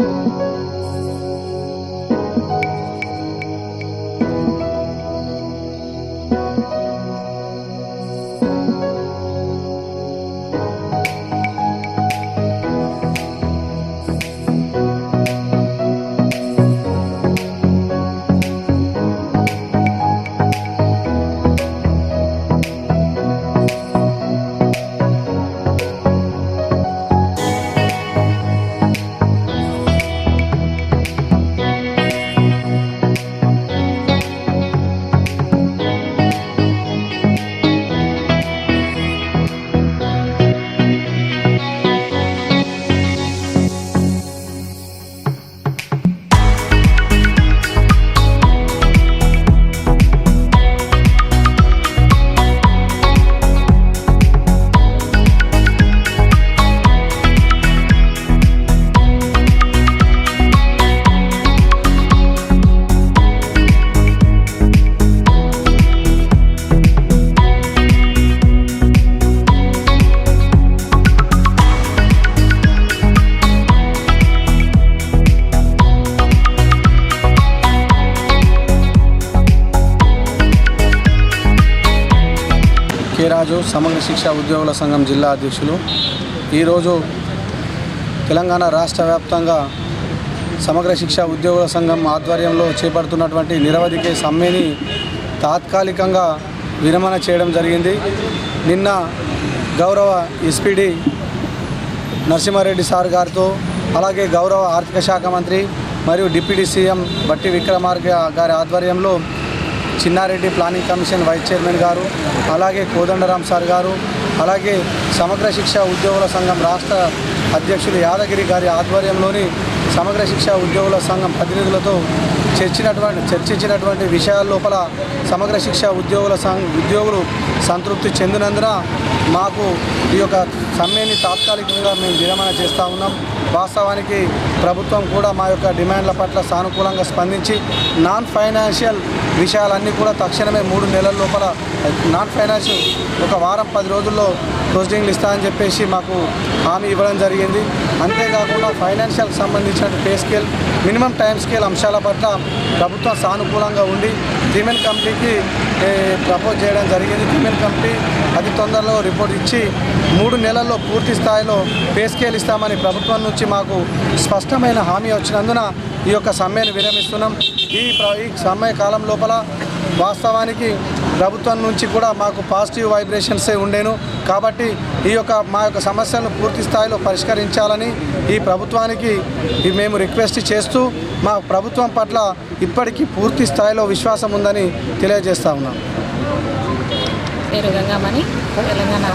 Música కేరాజు సమగ్ర శిక్ష ఉద్యోగుల సంఘం జిల్లా అధ్యక్షులు. ఈరోజు తెలంగాణ రాష్ట్ర వ్యాప్తంగా సమగ్ర శిక్ష ఉద్యోగుల సంఘం ఆధ్వర్యంలో చేపడుతున్నటువంటి నిరవధిక సమ్మెని తాత్కాలికంగా విరమణ చేయడం జరిగింది. నిన్న గౌరవ ఎస్పీడి నరసింహారెడ్డి సార్ గారితో అలాగే గౌరవ ఆర్థిక శాఖ మంత్రి మరియు డిప్యూటీ సీఎం బట్టి విక్రమార్క గారి ఆధ్వర్యంలో Chinnareddy planning commission vice chairman గారు అలాగే కోదండరాం సార్ గారు అలాగే సమగ్ర శిక్ష ఉద్యోగుల సంఘం రాష్ట్ర అధ్యక్షులు యాదగిరి గారి ఆధ్వర్యంలోని సమగ్ర శిక్ష ఉద్యోగుల సంఘం ప్రతినిధులతో చర్చినటువంటి చర్చించినటువంటి విషయాల లోపల సమగ్ర శిక్ష ఉద్యోగుల సంఘ ఉద్యోగులు సంతృప్తి చెందినందున మాకు ఈ యొక్క సమ్మెని తాత్కాలికంగా మేము విరమణ చేస్తూ ఉన్నాం. వాస్తవానికి ప్రభుత్వం కూడా మా యొక్క డిమాండ్ల పట్ల సానుకూలంగా స్పందించి నాన్ ఫైనాన్షియల్ విషయాలన్నీ కూడా తక్షణమే మూడు నెలల లోపల నాన్ ఫైనాన్స్ ఒక వారం పది రోజుల్లో ప్రొసీడింగ్లు ఇస్తా అని చెప్పేసి మాకు హామీ ఇవ్వడం జరిగింది. అంతేకాకుండా ఫైనాన్షియల్కి సంబంధించిన pay scale minimum time scale అంశాల పట్ల ప్రభుత్వం సానుకూలంగా ఉండి త్రిమెన్ కమిటీకి ప్రపోజ్ చేయడం జరిగింది. త్రిమెన్ కమిటీ అతి తొందరలో రిపోర్ట్ ఇచ్చి మూడు నెలల్లో పూర్తి స్థాయిలో పే స్కేల్ ఇస్తామని ప్రభుత్వం నుంచి మాకు స్పష్టమైన హామీ వచ్చినందున ఈ యొక్క సమ్మెను విరమిస్తున్నాం. ఈ ఈ సమ్మె కాలం లోపల వాస్తవానికి ప్రభుత్వం నుంచి కూడా మాకు పాజిటివ్ వైబ్రేషన్సే ఉండేను. కాబట్టి ఈ యొక్క మా యొక్క సమస్యలను పూర్తి స్థాయిలో పరిష్కరించాలని ఈ ప్రభుత్వానికి మేము రిక్వెస్ట్ చేస్తూ మా ప్రభుత్వం పట్ల ఇప్పటికీ పూర్తి స్థాయిలో విశ్వాసం ఉందని తెలియజేస్తా ఉన్నాం. పేరు గంగామణి తెలంగాణ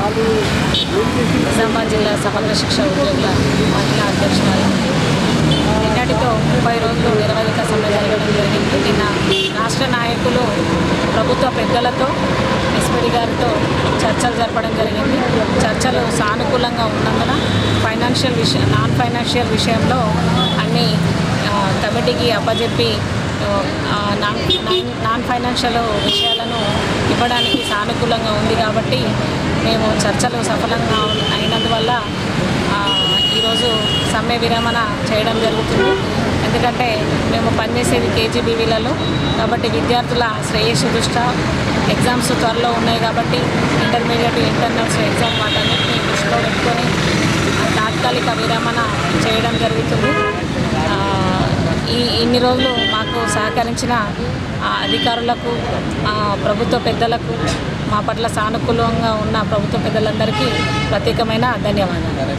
నిజామాబాద్ జిల్లా సమగ్ర శిక్ష ఉద్యోగుల మహిళా అధ్యక్షురాలు. నిన్నటితో ముప్పై రోజులు నిరవధిక సమ్మె జరగడం జరిగింది. నిన్న రాష్ట్ర నాయకులు ప్రభుత్వ పెద్దలతో ఎస్పీడి గారితో చర్చలు జరపడం జరిగింది. చర్చలు సానుకూలంగా ఉన్నందున ఫైనాన్షియల్ విషయం నాన్ ఫైనాన్షియల్ విషయంలో అన్ని కమిటీకి అప్పజెప్పి నాన్ నాన్- నాన్ ఫైనాన్షియల్ విషయాలను ఇవ్వడానికి సానుకూలంగా ఉంది కాబట్టి మేము చర్చలు సఫలంగా అయినందువల్ల ఈరోజు సమ్మె విరమణ చేయడం జరుగుతుంది. ఎందుకంటే మేము పనిచేసేది కేజీబీవీలలో కాబట్టి విద్యార్థుల శ్రేయస్సు దృష్ట్యా ఎగ్జామ్స్ త్వరలో ఉన్నాయి కాబట్టి ఇంటర్మీడియట్ ఇంటర్నల్స్ ఎగ్జామ్ వాటన్నింటినీ దృష్టిలో పెట్టుకొని తాత్కాలిక విరమణ చేయడం జరుగుతుంది. ఈ ఇన్ని రోజులు మాకు సహకరించిన అధికారులకు ప్రభుత్వ పెద్దలకు మా పట్ల సానుకూలంగా ఉన్న ప్రభుత్వ పెద్దలందరికీ ప్రత్యేకమైన ధన్యవాదాలు.